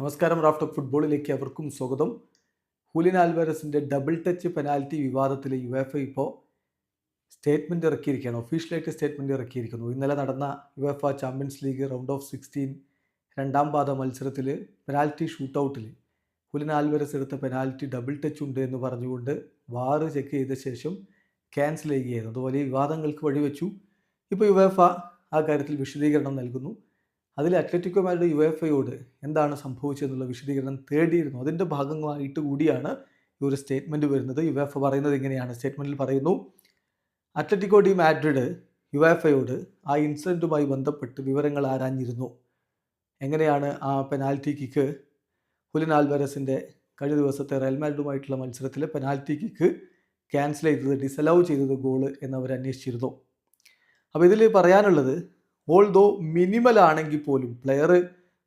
നമസ്കാരം raft of ഫുട്ബോളിലേക്ക് അവർക്കും സ്വാഗതം. ഹുലിൻ ആൽവാരസിന്റെ ഡബിൾ ടച്ച് പെനാൽറ്റി വിവാദത്തിൽ യുഎഫ ഇപ്പോൾ സ്റ്റേറ്റ്മെന്റ് ഇറക്കിയിരിക്കുകയാണ്. ഒഫീഷ്യലായിട്ട് സ്റ്റേറ്റ്മെന്റ് ഇറക്കിയിരിക്കുന്നു. ഇന്നലെ നടന്ന U UEFA champions league round of sixteen രണ്ടാം പാദ മത്സരത്തിൽ പെനാൽറ്റി ഷൂട്ടൗട്ടിൽ ഹുലിൻ ആൽവരസ് എടുത്ത പെനാൽറ്റി ഡബിൾ ടച്ച് ഉണ്ട് എന്ന് പറഞ്ഞുകൊണ്ട് വാറ് ചെക്ക് ചെയ്ത ശേഷം ക്യാൻസൽ ചെയ്യുകയായിരുന്നു. അത് വലിയ വിവാദങ്ങൾക്ക് വഴിവെച്ചു. ഇപ്പോൾ യു എഫ് ആ കാര്യത്തിൽ വിശദീകരണം നൽകുന്നു. അതിൽ അത്ലറ്റിക്കോ മാരുടെ യു എഫ് ഐയോട് എന്താണ് സംഭവിച്ചതെന്നുള്ള വിശദീകരണം തേടിയിരുന്നു. അതിന്റെ ഭാഗമായിട്ട് കൂടിയാണ് ഈ ഒരു സ്റ്റേറ്റ്മെന്റ് വരുന്നത്. യു എഫ് പറയുന്നത് ഇങ്ങനെയാണ്. സ്റ്റേറ്റ്മെന്റിൽ പറയുന്നു Atletico de Madrid U F ഐയോട് ആ ഇൻസിഡന്റുമായി ബന്ധപ്പെട്ട് വിവരങ്ങൾ ആരാഞ്ഞിരുന്നു? എങ്ങനെയാണ് ആ പെനാൽറ്റി കിക്ക് ഹുലിൻ ആൽവരസിന്റെ കഴിഞ്ഞ ദിവസത്തെ റയൽ മാഡ്രിഡുമായിട്ടുള്ള മത്സരത്തിലെ പെനാൽറ്റി കിക്ക് ക്യാൻസൽ ചെയ്തത് ഡിസലവ് ചെയ്തത് ഗോൾ എന്നവർ അന്വേഷിച്ചിരുന്നു? അപ്പോൾ ഇതിൽ പറയാനുള്ളത് ഓൾ ദോ മിനിമൽ ആണെങ്കിൽ പോലും പ്ലെയർ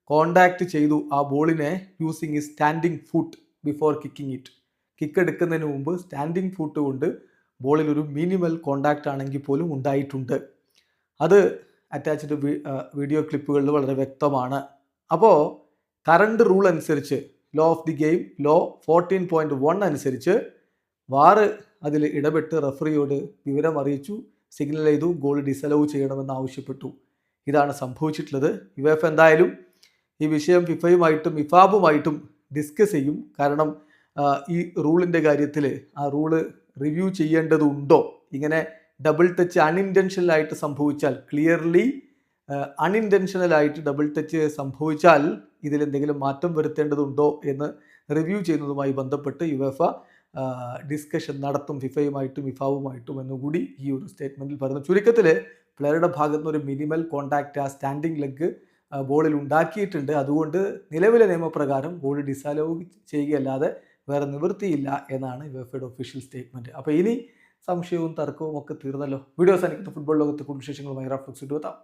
കോണ്ടാക്ട് ചെയ്തു ആ ബോളിനെ യൂസിങ് ഈ standing foot before kicking it kick എടുക്കുന്നതിന് മുമ്പ് സ്റ്റാൻഡിങ് ഫുട്ട് കൊണ്ട് ബോളിൽ ഒരു മിനിമൽ കോണ്ടാക്ട് ആണെങ്കിൽ പോലും ഉണ്ടായിട്ടുണ്ട്. അത് അറ്റാച്ച്ഡ് വീഡിയോ ക്ലിപ്പുകളിൽ വളരെ വ്യക്തമാണ്. അപ്പോൾ കറണ്ട് റൂൾ അനുസരിച്ച് law of the game law fourteen point one അനുസരിച്ച് വാറ് അതിൽ ഇടപെട്ട് റഫറിയോട് വിവരം അറിയിച്ചു സിഗ്നൽ ചെയ്തു ഗോൾ ഡിസലവ് ചെയ്യണമെന്ന് ആവശ്യപ്പെട്ടു. ഇതാണ് സംഭവിച്ചിട്ടുള്ളത്. യു എഫ് എന്തായാലും ഈ വിഷയം ഫിഫയുമായിട്ടും ഇഫാബുമായിട്ടും ഡിസ്കസ് ചെയ്യും. കാരണം ഈ റൂളിന്റെ കാര്യത്തിൽ ആ റൂൾ റിവ്യൂ ചെയ്യേണ്ടതുണ്ടോ? ഇങ്ങനെ ഡബിൾ ടച്ച് അൺഇന്റൻഷനലായിട്ട് സംഭവിച്ചാൽ ക്ലിയർലി അൺഇന്റൻഷനലായിട്ട് ഡബിൾ ടച്ച് സംഭവിച്ചാൽ ഇതിലെന്തെങ്കിലും മാറ്റം വരുത്തേണ്ടതുണ്ടോ എന്ന് റിവ്യൂ ചെയ്യുന്നതുമായി ബന്ധപ്പെട്ട് യു ഡിസ്കഷൻ നടത്തും ഫിഫയുമായിട്ടും ഇഫാവുമായിട്ടും എന്നുകൂടി ഈ ഒരു സ്റ്റേറ്റ്മെന്റിൽ പറയുന്നു. ചുരുക്കത്തിൽ പ്ലെയറുടെ ഭാഗത്തുനിന്ന് ഒരു മിനിമൽ കോണ്ടാക്റ്റ് ആ സ്റ്റാൻഡിംഗ് ലെഗ് ബോളിൽ ഉണ്ടാക്കിയിട്ടുണ്ട്. അതുകൊണ്ട് നിലവിലെ നിയമപ്രകാരം ബോൾ ഡിസാലോ ചെയ്യുകയല്ലാതെ വേറെ നിവൃത്തിയില്ല എന്നാണ് യുഎഫയുടെ ഒഫീഷ്യൽ സ്റ്റേറ്റ്മെന്റ് അപ്പോൾ ഇനി സംശയവും തർക്കവും ഒക്കെ തീർന്നല്ലോ. വീഡിയോസ് അനുക്കുന്ന ഫുട്ബോൾ ലോകത്തെ കൂടുതൽ വിശേഷങ്ങളുമായി റാഫ്ലക്സ് ഇട്ടുവെത്താം